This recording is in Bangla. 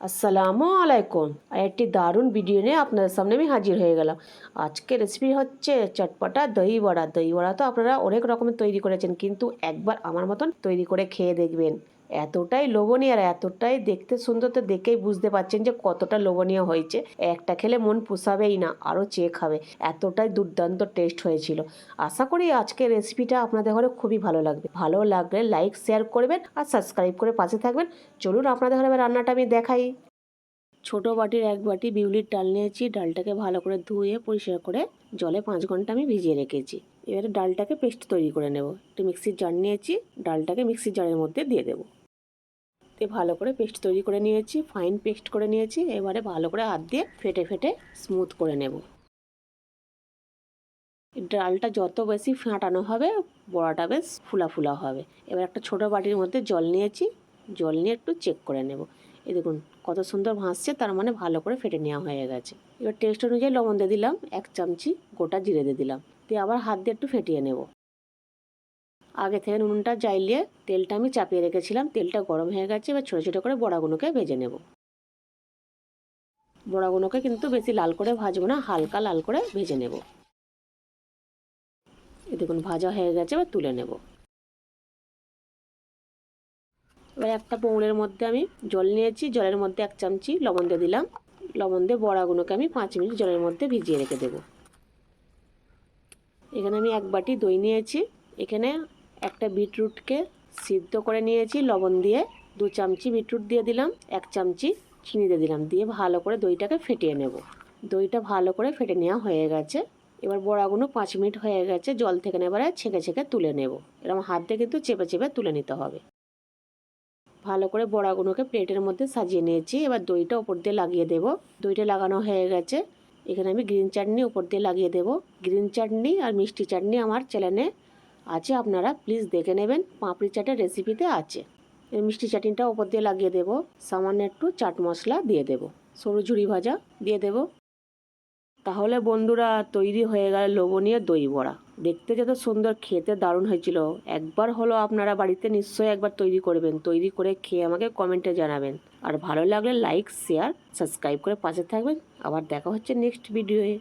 আসসালামু আলাইকুম। আর একটি দারুণ ভিডিও নিয়ে আপনাদের সামনে আমি হাজির হয়ে গেলাম। আজকে রেসিপি হচ্ছে চটপটা দই বড়া। দই বড়া তো আপনারা অনেক রকমের তৈরি করেছেন, কিন্তু একবার আমার মতন তৈরি করে খেয়ে দেখবেন। এতটাই লোভনীয় আর এতটাই দেখতে সুন্দর তো দেখেই বুঝতে পারছেন যে কতটা লোভনীয় হয়েছে। একটা খেলে মন পোষাবেই না, আরও চেয়ে খাবে। এতটাই দুর্দান্ত টেস্ট হয়েছিল। আশা করি আজকের রেসিপিটা আপনাদের ঘরে খুবই ভালো লাগবে। ভালো লাগলে লাইক শেয়ার করবেন আর সাবস্ক্রাইব করে পাশে থাকবেন। চলুন আপনাদের ঘরে রান্নাটা আমি দেখাই। ছোট বাটির এক বাটি বিউলির ডাল নিয়েছি। ডালটাকে ভালো করে ধুয়ে পরিষ্কার করে জলে পাঁচ ঘণ্টা আমি ভিজিয়ে রেখেছি। এবারে ডালটাকে পেস্ট তৈরি করে নেব। একটু মিক্সির জার নিয়েছি। ডালটাকে মিক্সির জারের মধ্যে দিয়ে দেবো। দিয়ে ভালো করে পেস্ট তৈরি করে নিয়েছি ফাইন পেস্ট করে নিয়েছি। এবারে ভালো করে হাত দিয়ে ফেটে ফেটে স্মুথ করে নেব। ডালটা যত বেশি ফাটানো হবে, বড়াটা বেশ ফুলা ফুলা হবে। এবার একটা ছোট বাটির মধ্যে জল নিয়েছি, জল নিয়ে একটু চেক করে নেব। এই দেখুন, কত সুন্দর ভাসছে, তার মানে ভালো করে ফেটে নেওয়া হয়ে গেছে। এবার টেস্ট অনুযায়ী লবণ দিয়ে দিলাম, এক চামচি গোটা জিরে দিয়ে দিলাম। দিয়ে আবার হাত দিয়ে একটু ফেটিয়ে নেব। আগে থেকে নুনটা জাইলিয়ে তেলটা আমি চাপিয়ে রেখেছিলাম। তেলটা গরম হয়ে গেছে, এবার ছোটো ছোটো করে বড়াগুলোকে ভেজে নেব। বড়াগুলোকে কিন্তু বেশি লাল করে ভাজবো না, হালকা লাল করে ভেজে নেব। দেখুন, ভাজা হয়ে গেছে, এবার তুলে নেব। এবার একটা পৌঁড়ের মধ্যে আমি জল নিয়েছি, জলের মধ্যে এক চামচি লবণ দিয়ে দিলাম। লবণ দিয়ে বড়াগুলোকে আমি পাঁচ মিনিট জলের মধ্যে ভিজিয়ে রেখে দেব। এখানে আমি এক বাটি দই নিয়েছি। এখানে একটা বিটরুটকে সিদ্ধ করে নিয়েছি, লবণ দিয়ে। দু চামচি বিটরুট দিয়ে দিলাম, এক চামচি চিনি দিয়ে দিলাম, দিয়ে ভালো করে দইটাকে ফেটিয়ে নেব। দইটা ভালো করে ফেটে নেওয়া হয়ে গেছে। এবার বড়াগুলো পাঁচ মিনিট হয়ে গেছে, জল থেকে এবারে ছেঁকে ছেঁকে তুলে নেব। এরকম হাত দিয়ে কিন্তু চেপে চেপে তুলে নিতে হবে। ভালো করে বড়াগুলোকে প্লেটের মধ্যে সাজিয়ে নিয়েছি। এবার দইটা ওপর দিয়ে লাগিয়ে দেব। দইটা লাগানো হয়ে গেছে। এখানে আমি গ্রিন চাটনি ওপর দিয়ে লাগিয়ে দেব। গ্রিন চাটনি আর মিষ্টি চাটনি আমার চ্যানেলে আছে, আপনারা প্লিজ দেখে নেবেন, পাঁপড়ি চাটের রেসিপিতে আছে। এই মিষ্টি চাটনিটা ওপর দিয়ে লাগিয়ে দেব, সামান্য একটু চাট মশলা দিয়ে দেব, সরু ঝুড়ি ভাজা দিয়ে দেব। তাহলে বন্ধুরা, তৈরি হয়ে গেল লোভনীয় দই বড়া। দেখতে যত সুন্দর, খেতে দারুণ হয়েছিল। একবার হলো আপনারা বাড়িতে নিশ্চয়ই একবার তৈরি করবেন, তৈরি করে খেয়ে আমাকে কমেন্টে জানাবেন। আর ভালো লাগলে লাইক শেয়ার সাবস্ক্রাইব করে পাশে থাকবেন। আবার দেখা হচ্ছে নেক্সট ভিডিওয়ে